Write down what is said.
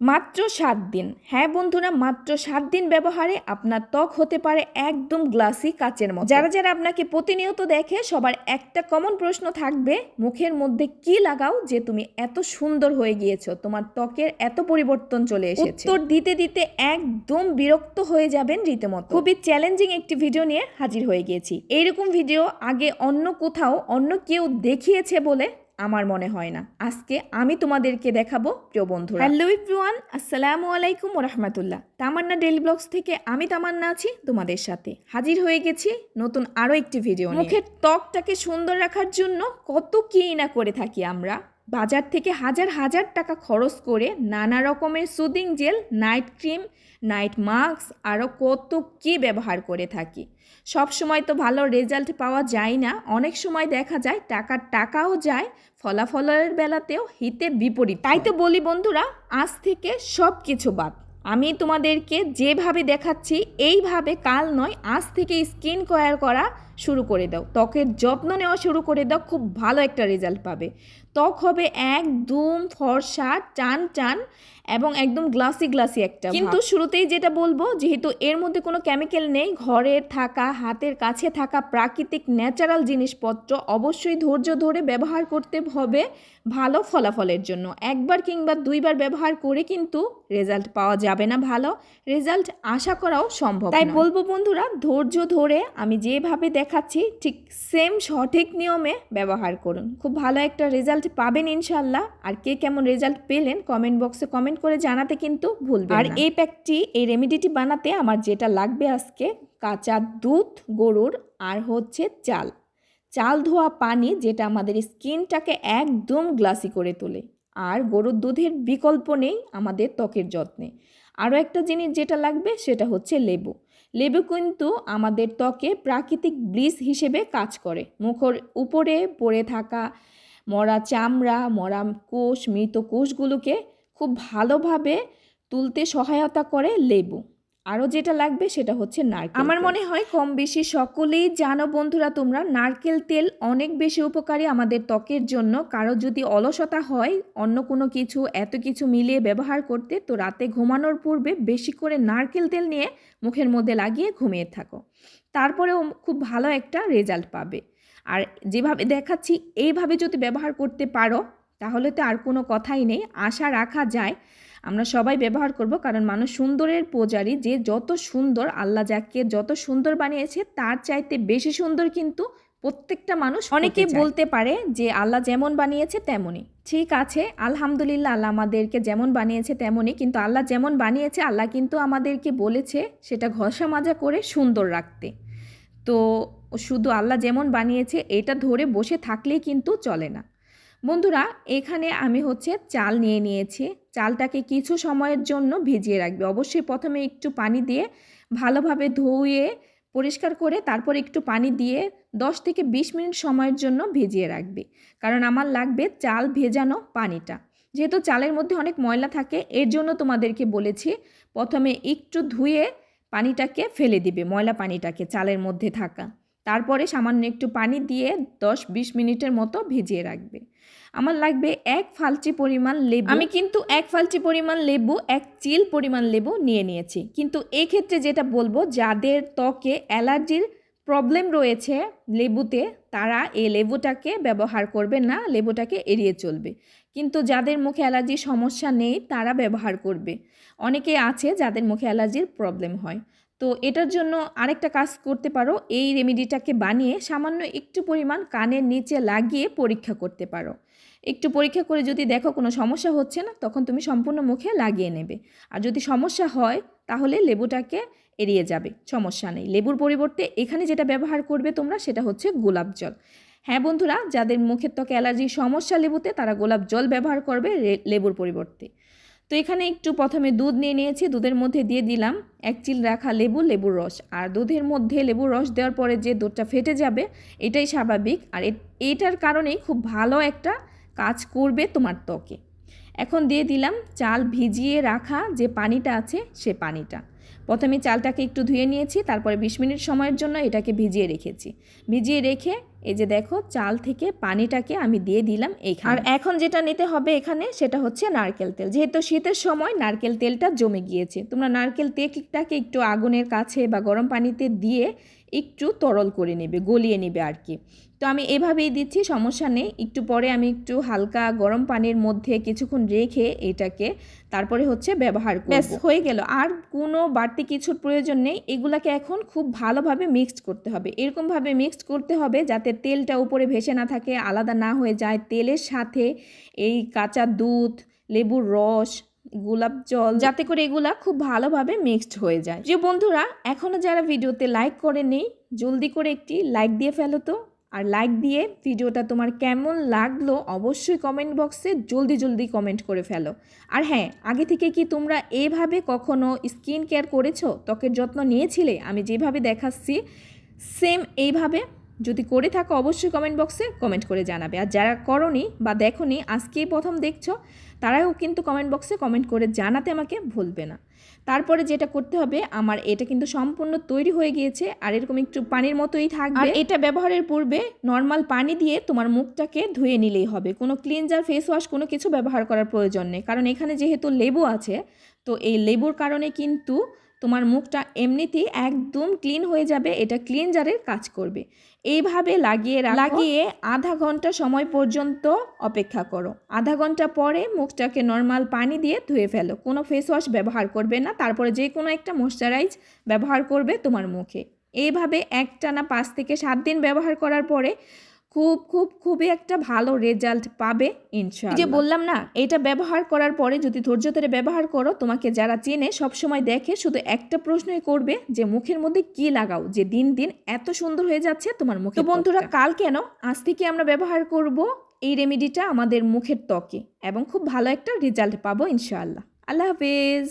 মাত্র সাত দিন। হ্যাঁ বন্ধুরা, মাত্র সাত দিন ব্যবহারে আপনার ত্বক হতে পারে একদম গ্লাসি কাচের মতো। যারা যারা আপনাকে প্রতিনিয়ত দেখে, সবার একটা কমন প্রশ্ন থাকবে, মুখের মধ্যে কি লাগাও যে তুমি এত সুন্দর হয়ে গিয়েছো, তোমার ত্বকের এত পরিবর্তন চলে এসেছে। উত্তর দিতে দিতে একদম বিরক্ত হয়ে যাবেন রীতিমতো। খুবই চ্যালেঞ্জিং একটি ভিডিও নিয়ে হাজির হয়ে গিয়েছি। এইরকম ভিডিও আগে অন্য কোথাও, অন্য কেউ দেখিয়েছে বলে আমার মনে হয় না। আজকে আমি তোমাদেরকে দেখাবো প্রিয় বন্ধুরা। হ্যালো ইভরিওয়ান আসসালামু আলাইকুম রহমতুল্লাহ তামান্না ডেলি ব্লগস থেকে আমি তামান্না আছি তোমাদের সাথে। হাজির হয়ে গেছি নতুন আরও একটি ভিডিও মুখের ত্বকটাকে সুন্দর রাখার জন্য কত কী না করে থাকি আমরা। বাজার থেকে হাজার হাজার টাকা খরচ করে নানা রকমের soothing gel, night cream, night mask আরও কত কি ব্যবহার করে থাকি। সব সময় তো ভালো রেজাল্ট পাওয়া যায় না। অনেক সময় দেখা যায় টাকার টাকাও যায়, ফলাফলের বেলাতেও হিতে বিপরীত। তাই তো বলি বন্ধুরা, আজ থেকে সব কিছু বাদ। আমি তোমাদেরকে যেভাবে দেখাচ্ছি, এইভাবে কাল নয়, আজ থেকে স্কিন কেয়ার করা শুরু করে দাও। ত্বকের যত্ন নেওয়া শুরু করে দাও খুব ভালো একটা রেজাল্ট পাবে। ত্বক হবে একদম ফর্সা টান টান এবং একদম গ্লাসি গ্লাসি একটা কিন্তু শুরুতেই যেটা বলব যেহেতু এর মধ্যে কোনো কেমিক্যাল নেই ঘরের থাকা হাতের কাছে থাকা প্রাকৃতিক ন্যাচারাল জিনিসপত্র অবশ্যই ধৈর্য ধরে ব্যবহার করতে হবে ভালো ফলাফলের জন্য। একবার কিংবা দুইবার ব্যবহার করে কিন্তু রেজাল্ট পাওয়া যাবে না ভালো। রেজাল্ট আশা করাও সম্ভব তাই বলব বন্ধুরা ধৈর্য ধরে আমি যেভাবে দেখাচ্ছি ঠিক সেম সঠিক নিয়মে ব্যবহার করুন। খুব ভালো একটা রেজাল্ট পাবেন ইনশাল্লাহ আর কে কেমন রেজাল্ট পেলেন কমেন্ট বক্সে কমেন্ট করে জানাতে কিন্তু ভুলবেন আর এই প্যাকটি এই রেমেডিটি বানাতে আমার যেটা লাগবে আজকে কাঁচা দুধ গরুর আর হচ্ছে চাল। চাল ধোয়া পানি যেটা আমাদের স্কিনটাকে একদম গ্লাসি করে তোলে। আর গরুর দুধের বিকল্প নেই আমাদের ত্বকের যত্নে। আরও একটা জিনিস যেটা লাগবে সেটা হচ্ছে লেবু। লেবু কিন্তু আমাদের ত্বকে প্রাকৃতিক ব্লিচ হিসেবে কাজ করে। মুখর উপরে পড়ে থাকা মরা চামড়া, মরা কোষ, মৃত কোষগুলোকে খুব ভালোভাবে তুলতে সহায়তা করে লেবু। আরও যেটা লাগবে সেটা হচ্ছে নারকেল আমার মনে হয় কম বেশি সকলেই জানো বন্ধুরা তোমরা নারকেল তেল অনেক বেশি উপকারী আমাদের ত্বকের জন্য। কারও যদি অলসতা হয় অন্য কোনো কিছু এত কিছু মিলিয়ে ব্যবহার করতে তো রাতে ঘুমানোর পূর্বে বেশি করে নারকেল তেল নিয়ে মুখের মধ্যে লাগিয়ে ঘুমিয়ে থাকো। তারপরেও খুব ভালো একটা রেজাল্ট পাবে। আর যেভাবে দেখাচ্ছি এইভাবে যদি ব্যবহার করতে পারো তাহলে তো আর কোনো কথাই নেই। আশা রাখা যায় আমরা সবাই ব্যবহার করব কারণ মানুষ সুন্দরের পূজারি যে যত সুন্দর আল্লাহ যাকে যত সুন্দর বানিয়েছে তার চাইতে বেশি সুন্দর কিন্তু প্রত্যেকটা মানুষ অনেকে বলতে পারে যে আল্লাহ যেমন বানিয়েছে তেমনই। ঠিক আছে আলহামদুলিল্লাহ আল্লাহ আমাদেরকে যেমন বানিয়েছে তেমনই কিন্তু আল্লাহ যেমন বানিয়েছে আল্লাহ কিন্তু আমাদেরকে বলেছে সেটা ঘষা মাজা করে সুন্দর রাখতে। তো শুধু আল্লাহ যেমন বানিয়েছে এটা ধরে বসে থাকলেই কিন্তু চলে না। বন্ধুরা, এখানে আমি হচ্ছে চাল নিয়ে নিয়েছি। চালটাকে কিছু সময়ের জন্য ভিজিয়ে রাখবে। অবশ্যই প্রথমে একটু পানি দিয়ে ভালোভাবে ধুয়ে, পরিষ্কার করে তারপর একটু পানি দিয়ে 10 থেকে 20 মিনিট সময়ের জন্য ভিজিয়ে রাখবে। কারণ আমার লাগবে চাল ভেজানো পানিটা। যেহেতু চালের মধ্যে অনেক ময়লা থাকে, এর জন্য তোমাদেরকে বলেছি, প্রথমে একটু ধুয়ে পানিটাকে ফেলে দিবে, ময়লা পানিটাকে চালের মধ্যে থাকা। তারপরে সামান্য একটু পানি দিয়ে দশ বিশ মিনিটের মতো ভিজিয়ে রাখবে। আমার লাগবে এক ফালচি পরিমাণ লেবু। আমি কিন্তু এক ফালচি পরিমাণ লেবু, এক চিল পরিমাণ লেবু নিয়ে নিয়েছি। কিন্তু এই ক্ষেত্রে যেটা বলব, যাদের ত্বকে অ্যালার্জির প্রবলেম রয়েছে লেবুতে, তারা এই লেবুটাকে ব্যবহার করবে না, লেবুটাকে এড়িয়ে চলবে। কিন্তু যাদের মুখে অ্যালার্জির সমস্যা নেই, তারা ব্যবহার করবে। অনেকে আছে যাদের মুখে অ্যালার্জির প্রবলেম হয়। তো এটার জন্য আরেকটা কাজ করতে পারো। এই রেমেডিটাকে বানিয়ে সামান্য একটু পরিমাণ কানের নিচে লাগিয়ে পরীক্ষা করতে পারো। একটু পরীক্ষা করে যদি দেখো কোনো সমস্যা হচ্ছে না, তখন তুমি সম্পূর্ণ মুখে লাগিয়ে নেবে। আর যদি সমস্যা হয়, তাহলে লেবুটাকে এড়িয়ে যাবে, সমস্যা নেই। লেবুর পরিবর্তে এখানে যেটা ব্যবহার করবে তোমরা, সেটা হচ্ছে গোলাপ জল। হ্যাঁ বন্ধুরা, যাদের মুখের ত্বকে অ্যালার্জির সমস্যা লেবুতে, তারা গোলাপ জল ব্যবহার করবে লেবুর পরিবর্তে। তো এখানে একটু প্রথমে দুধ নিয়ে নিয়েছি, দুধের মধ্যে দিয়ে দিলাম এক চিল রাখা লেবু, লেবুর রস। আর দুধের মধ্যে লেবুর রস দেওয়ার পরে যে দুধটা ফেটে যাবে, এটাই স্বাভাবিক। আর এটার কারণেই খুব ভালো একটা কাজ করবে তোমার ত্বকে। এখন দিয়ে দিলাম চাল ভিজিয়ে রাখা যে পানিটা আছে, সে পানিটা। প্রথমে চালটাকে একটু ধুয়ে নিয়েছি, তারপরে বিশ মিনিট সময়ের জন্য এটাকে ভিজিয়ে রেখেছি। ভিজিয়ে রেখে এই যে দেখো চাল থেকে পানিটাকে আমি দিয়ে দিলাম এইখানে। আর এখন যেটা নিতে হবে এখানে সেটা হচ্ছে নারকেল তেল। যেহেতু শীতের সময় নারকেল তেলটা জমে গিয়েছে তোমরা নারকেল তেলটাকে একটু আগুনের কাছে বা গরম পানিতে দিয়ে একটু তরল করে নেবে গলিয়ে নেবে আর কি। তো আমি এভাবেই দিচ্ছি সমস্যা নেই। একটু পরে আমি একটু হালকা গরম পানির মধ্যে কিছুক্ষণ রেখে এটাকে তারপরে হচ্ছে ব্যবহার করব। ব্যাস হয়ে গেল। আর কোনো বাড়তি কিছুর প্রয়োজন নেই। এগুলাকে এখন খুব ভালোভাবে মিক্সড করতে হবে। এরকমভাবে মিক্সড করতে হবে যাতে তেলটা উপরে ভেসে না থাকে, আলাদা না হয়ে যায়। তেলের সাথে এই কাঁচা দুধ, লেবুর রস, গোলাপ জল, যাতে করে এগুলা খুব ভালোভাবে মিক্সড হয়ে যায়। যে বন্ধুরা এখনও যারা ভিডিওতে লাইক করেনি জলদি করে একটি লাইক দিয়ে ফেলো তো। আর লাইক দিয়ে ভিডিওটা তোমার কেমন লাগল অবশ্যই কমেন্ট বক্সে জলদি জলদি কমেন্ট করে ফেলো। আর হ্যাঁ আগে থেকে কি তোমরা এভাবে কখনো স্কিন কেয়ার করেছ? ত্বকের যত্ন নিয়েছিলে? আমি যেভাবে দেখাচ্ছি, সেম এইভাবে যদি করে থাকো অবশ্যই কমেন্ট বক্সে কমেন্ট করে জানাবে। আর যারা করনি বা দেখোনি, আজকেই প্রথম দেখছ, তারাও কিন্তু কমেন্ট বক্সে কমেন্ট করে জানাতে আমাকে ভুলবে না। তারপরে যেটা করতে হবে, আমার এটা কিন্তু সম্পূর্ণ তৈরি হয়ে গিয়েছে, আর এরকম একটু পানির মতোই থাকবে। আর এটা ব্যবহারের পূর্বে নর্মাল পানি দিয়ে তোমার মুখটাকে ধুয়ে নিলেই হবে। কোনো ক্লিনজার ফেস ওয়াশ কোনো কিছু ব্যবহার করার প্রয়োজন নেই। কারণ এখানে যেহেতু লেবু আছে, তো এই লেবুর কারণে কিন্তু তোমার মুখটা এমনিতেই একদম ক্লিন হয়ে যাবে, এটা ক্লিনজারের কাজ করবে। এইভাবে লাগিয়ে লাগিয়ে আধা ঘণ্টা সময় পর্যন্ত অপেক্ষা করো। আধা ঘণ্টা পরে মুখটাকে নর্মাল পানি দিয়ে ধুয়ে ফেলো। কোনো ফেস ওয়াশ ব্যবহার করবে না, তারপরে যে কোনো একটা ময়শ্চারাইজ ব্যবহার করবে তোমার মুখে। এইভাবে একটানা পাঁচ থেকে সাত দিন ব্যবহার করার পরে খুব খুব খুবই একটা ভালো রেজাল্ট পাবে ইনশাআল্লাহ যে বললাম না এটা ব্যবহার করার পরে যদি ধৈর্য ধরে ব্যবহার করো তোমাকে যারা চেনে সবসময় দেখে শুধু একটা প্রশ্নই করবে যে মুখের মধ্যে কি লাগাও যে দিন দিন এত সুন্দর হয়ে যাচ্ছে তোমার মুখে তো বন্ধুরা কাল কেন? আজ থেকে আমরা ব্যবহার করব এই রেমেডিটা আমাদের মুখের ত্বকে এবং খুব ভালো একটা রেজাল্ট পাবো ইনশাআল্লাহ। আল্লাহ হাফেজ।